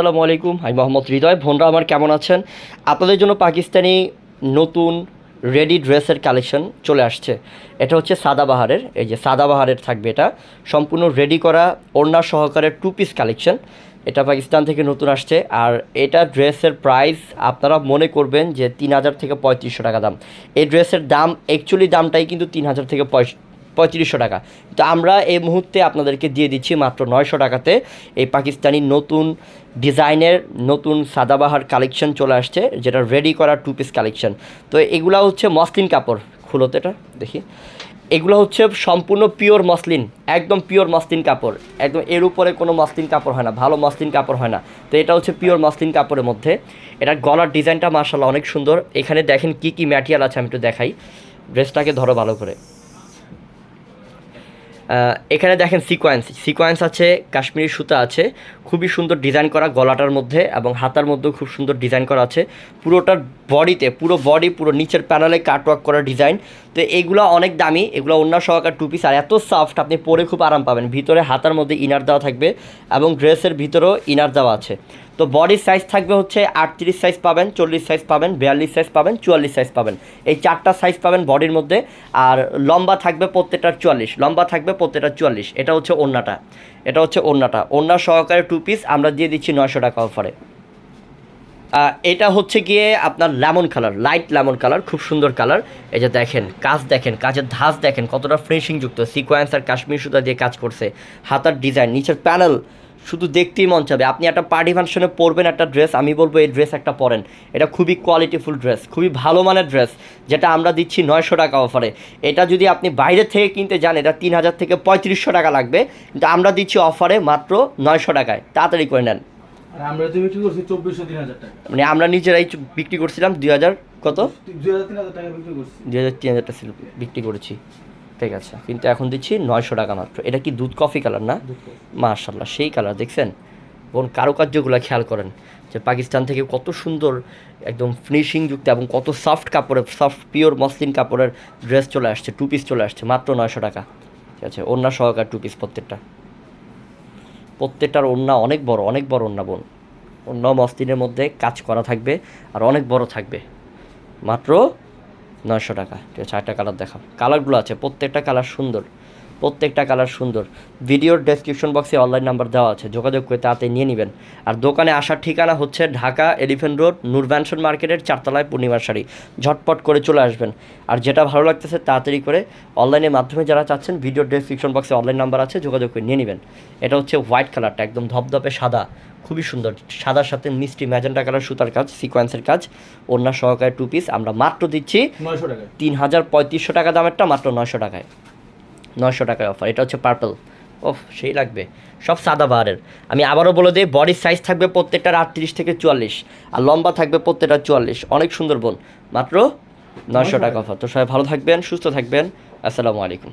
আসসালামু আলাইকুম, আমি মোহাম্মদ হৃদয়। বোনরা আমার কেমন আছেন? আপনাদের জন্য পাকিস্তানি নতুন রেডি ড্রেসের কালেকশন চলে আসছে। এটা হচ্ছে সাদাবাহারের এই যে সাদাবাহারের থাকবে এটা। সম্পূর্ণ রেডি করা, ওড়না সহকারে টু পিস কালেকশন। এটা পাকিস্তান থেকে নতুন আসছে। আর এটা ড্রেসের প্রাইস আপনারা মনে করবেন যে তিন হাজার থেকে পঁয়ত্রিশশো টাকা দাম। এই ড্রেসের দাম অ্যাকচুয়ালি দামটাই কিন্তু তিন হাজার থেকে পঁয়ষ- পঁয়ত্রিশশো টাকা। তো আমরা এই মুহূর্তে আপনাদেরকে দিয়ে দিচ্ছি মাত্র নয়শো টাকাতে। এই পাকিস্তানি নতুন ডিজাইনের নতুন সাদাবাহার কালেকশন চলে আসছে, যেটা রেডি করা টু পিস কালেকশন। তো এগুলা হচ্ছে মসলিন কাপড়। খুলোতে এটা, দেখি। এগুলো হচ্ছে সম্পূর্ণ পিওর মসলিন, একদম পিওর মসলিন কাপড়। একদম এর উপরে কোনো মসলিন কাপড় হয় না, ভালো মসলিন কাপড় হয় না। তো এটা হচ্ছে পিওর মসলিন কাপড়ের মধ্যে। এটা গলার ডিজাইনটা মার্শাল্লাহ অনেক সুন্দর। এখানে দেখেন কি কি ম্যাটেরিয়াল আছে আমি একটু দেখাই। ড্রেসটাকে ধরো ভালো করে। এখানে দেখেন সিকোয়েন্স সিকোয়েন্স আছে, কাশ্মীরি সুতা আছে, খুবই সুন্দর ডিজাইন করা গলাটার মধ্যে এবং হাতার মধ্যেও খুব সুন্দর ডিজাইন করা আছে। পুরোটার বডিতে, পুরো বডি, পুরো নিচের প্যানেলে কাটওয়ার্ক করা ডিজাইন তো এগুলো অনেক দামি, এগুলো অন্য সহকার টু পিস আর এত সফট আপনি পরে খুব আরাম পাবেন। ভিতরে হাতার মধ্যে ইনার দেওয়া থাকবে এবং ড্রেসের ভিতরেও ইনার দেওয়া আছে। তো বডির সাইজ থাকবে হচ্ছে আটত্রিশ সাইজ পাবেন, চল্লিশ সাইজ পাবেন, বিয়াল্লিশ সাইজ পাবেন, চুয়াল্লিশ সাইজ পাবেন। এই চারটা সাইজ পাবেন বডির মধ্যে, আর লম্বা থাকবে প্রত্যেকটার চুয়াল্লিশ, লম্বা থাকবে প্রত্যেকটা চুয়াল্লিশ। এটা হচ্ছে ওড়নাটা, এটা হচ্ছে ওড়নাটা। ওড়না সহকারে টু পিস আমরা দিয়ে দিচ্ছি নয়শো টাকা অফারে এটা হচ্ছে গিয়ে আপনার lemon colour light lemon colour খুব সুন্দর কালার এই যে দেখেন, কাজ দেখেন, কাজের ধাঁচ দেখেন, কতটা ফিনিশিং যুক্ত। সিকোয়েন্স আর কাশ্মীর সুতা দিয়ে কাজ করছে, হাতার ডিজাইন নিচের প্যানেল শুধু দেখতেই মন চাবে। আপনি একটা পার্টি ফাংশনে পরবেন একটা ড্রেস আমি বলব এই ড্রেস একটা পরেন। এটা খুবই কোয়ালিটিফুল ড্রেস খুবই ভালো মানের ড্রেস যেটা আমরা দিচ্ছি নয়শো টাকা অফারে এটা যদি আপনি বাইরে থেকে কিনতে যান, এটা তিন হাজার থেকে পঁয়ত্রিশশো টাকা লাগবে। কিন্তু আমরা দিচ্ছি অফারে মাত্র নয়শো টাকায়। তাড়াতাড়ি করে নেন। আমরা তো বিক্রি করছি চব্বিশশো তিন হাজার টাকা। মানে আমরা নিজেরাই বিক্রি করছিলাম দুই হাজার কত? দুই হাজার তিন হাজার টাকা বিক্রি করছি। দুই হাজার তিন হাজার টাকা ছিল বিক্রি করেছি। ঠিক আছে কিন্তু এখন দিচ্ছি নয়শো টাকা মাত্র। এটা কি দুধ কফি কালার না? মার্শাল্লাহ সেই কালার দেখছেন? বোন কারুকার্যগুলো খেয়াল করেন যে পাকিস্তান থেকে কত সুন্দর একদম ফিনিশিং যুক্ত এবং কত সফট কাপড়ের সফট পিওর মসলিন কাপড়ের ড্রেস চলে আসছে টু পিস চলে আসছে মাত্র নয়শো টাকা। ঠিক আছে ওড়না সহকার টু পিস প্রত্যেকটা। প্রত্যেকটার ওড়না অনেক বড় অনেক বড় ওড়না বোন। অন্য মস্তিনের মধ্যে কাজ করা থাকবে আর অনেক বড় থাকবে। মাত্র নয়শো টাকা। ঠিক আছে একটা কালার দেখাও। কালারগুলো আছে, প্রত্যেকটা কালার সুন্দর। প্রত্যেকটা কালার সুন্দর। ভিডিওর ডেসক্রিপশন বক্সে অনলাইন নাম্বার দেওয়া আছে যোগাযোগ করে তাতে নিয়ে নেবেন। আর দোকানে আসার ঠিকানা হচ্ছে ঢাকা এলিফেন্ট রোড নুরভ্যানশন মার্কেটের চারতলায় পূর্ণিমার শাড়ি। ঝটপট করে চলে আসবেন। আর যেটা ভালো লাগতেছে তাড়াতাড়ি করে অনলাইনের মাধ্যমে যারা চাচ্ছেন ভিডিওর ডেসক্রিপশন বক্সে অনলাইন নাম্বার আছে যোগাযোগ করে নিয়ে নেবেন। এটা হচ্ছে হোয়াইট কালারটা একদম ধপধপে সাদা। খুবই সুন্দর সাদার সাথে মিষ্টি ম্যাজেন্টা কালার সুতার কাজ সিকোয়েন্সের কাজ। অন্য সহকারে টু পিস আমরা মাত্র দিচ্ছি তিন হাজার পঁয়ত্রিশশো টাকা দামেরটা মাত্র নয়শো টাকায়। নয়শো টাকায় অফার এটা হচ্ছে পার্পল ও সেই লাগবে। সব সাদা বাহারের। আমি আবারও বলে দিই বডির সাইজ থাকবে প্রত্যেকটার আটত্রিশ থেকে চুয়াল্লিশ আর লম্বা থাকবে প্রত্যেকটা চুয়াল্লিশ। অনেক সুন্দর বোন। মাত্র নশো টাকা অফার তো সবাই ভালো থাকবেন সুস্থ থাকবেন। আসসালামু আলাইকুম।